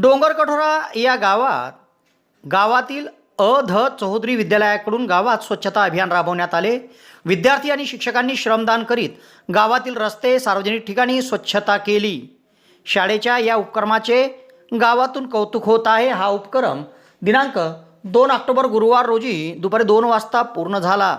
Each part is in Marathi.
डोंगरकठोरा या गावात गावातील अ ध चौधरी विद्यालयाकडून गावात स्वच्छता अभियान राबवण्यात आले. विद्यार्थी आणि शिक्षकांनी श्रमदान करीत गावातील रस्ते सार्वजनिक ठिकाणी स्वच्छता केली. शाळेच्या या उपक्रमाचे गावातून कौतुक होत आहे. हा उपक्रम दिनांक दोन ऑक्टोबर गुरुवार रोजी दुपारी दोन वाजता पूर्ण झाला.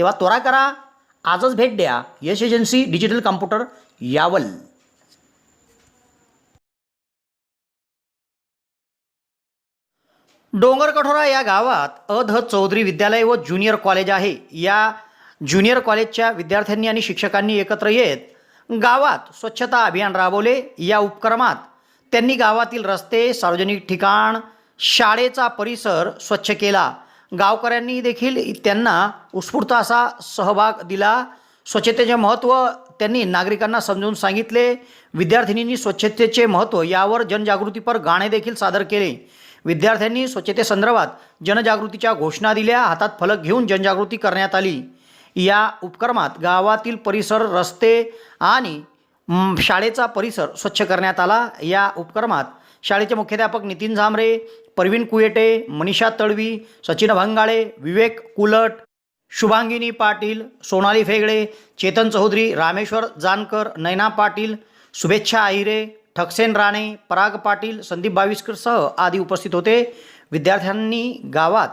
तेव्हा त्वरा करा आजच भेट द्या. Yash agency digital computer Yawal. Dongarkathora या गावात अध चौधरी विद्यालय व ज्युनियर कॉलेज आहे. या ज्युनियर कॉलेजच्या विद्यार्थ्यांनी आणि शिक्षकांनी एकत्र येत गावात स्वच्छता अभियान राबवले. या उपक्रमात त्यांनी गावातील रस्ते सार्वजनिक ठिकाण शाळेचा परिसर स्वच्छ केला. गावकऱ्यांनी देखील त्यांना उत्स्फूर्त असा सहभाग दिला. स्वच्छतेचे महत्त्व त्यांनी नागरिकांना समजून सांगितले. विद्यार्थिनींनी स्वच्छतेचे महत्त्व यावर जनजागृतीपर गाणे देखील सादर केले. विद्यार्थ्यांनी स्वच्छतेसंदर्भात जनजागृतीच्या घोषणा दिल्या. हातात फलक घेऊन जनजागृती करण्यात आली. या उपक्रमात गावातील परिसर रस्ते आणि शाळेचा परिसर स्वच्छ करण्यात आला. या उपक्रमात शाळेचे मुख्याध्यापक नितीन झांबरे परवीन कुयेटे मनीषा तळवी सचिन भंगाळे विवेक कुलट शुभांगिनी पाटील सोनाली फेगडे चेतन चौधरी रामेश्वर जानकर नैना पाटील शुभेच्छा आहिरे ठकसेन राणे पराग पाटील संदीप बाविस्करसह आदी उपस्थित होते. विद्यार्थ्यांनी गावात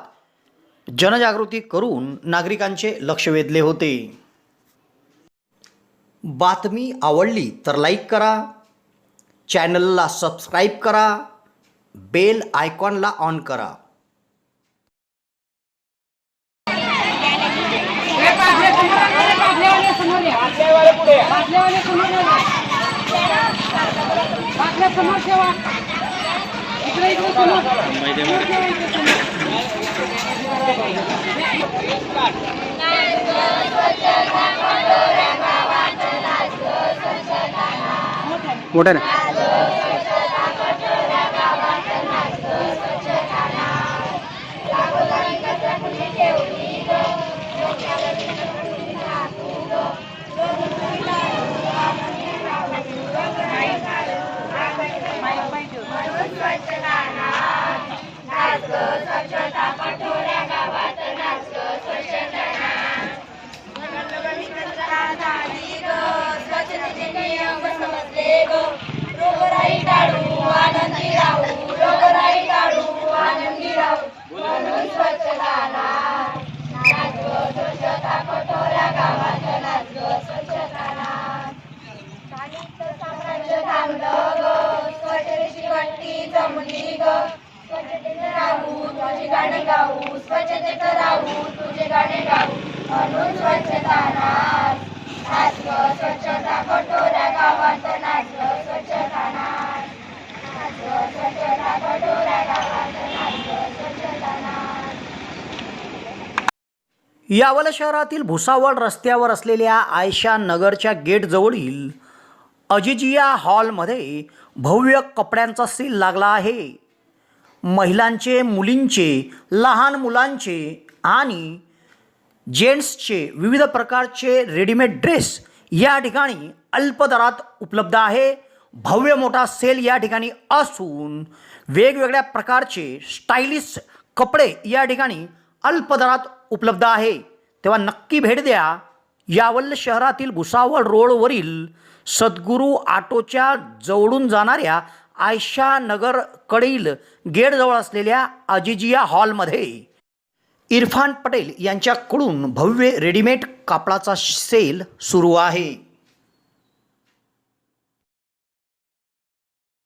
जनजागृती करून नागरिकांचे लक्ष वेधले होते. बातमी आवडली तर लाईक करा चैनलला सबस्क्राईब करा बेल आयकॉनला ऑन करा। मोटा ना। साम्राज्य थांबलं ग स्वच्छतेची कट्टी जमली ग. स्वच्छतेचं राहू तुझे गाणे गाऊ स्वच्छतेचं राहू तुझे गाणे गाऊ. म्हणून स्वच्छता नाच. नाच गं स्वच्छता कटोऱ्या गावात नाच गं स्वच्छता नाच. नाच गं स्वच्छता कटोऱ्या गावात नाच गं स्वच्छता नाच. यावल शहरातील भुसावळ रस्त्यावर असलेल्या आयशा नगरच्या गेटजवळील अजिजिया हॉलमध्ये भव्य कपड्यांचा सेल लागला आहे. महिलांचे मुलींचे लहान मुलांचे आणि जेंट्सचे विविध प्रकारचे रेडीमेड ड्रेस या ठिकाणी अल्प दरात उपलब्ध आहे. भव्य मोठा सेल या ठिकाणी असून वेगवेगळ्या प्रकारचे स्टायलिश कपडे या ठिकाणी अल्प दरात उपलब्ध आहे. तेव्हा नक्की भेट द्या. यावल शहरातील भुसावळ रोडवरील सद्गुरू आटोच्या जवळून जाणाऱ्या आयशा नगरकडील गेटजवळ असलेल्या अजिजिया हॉलमध्ये इरफान पटेल यांच्याकडून भव्य रेडीमेड कापडाचा सेल सुरू आहे.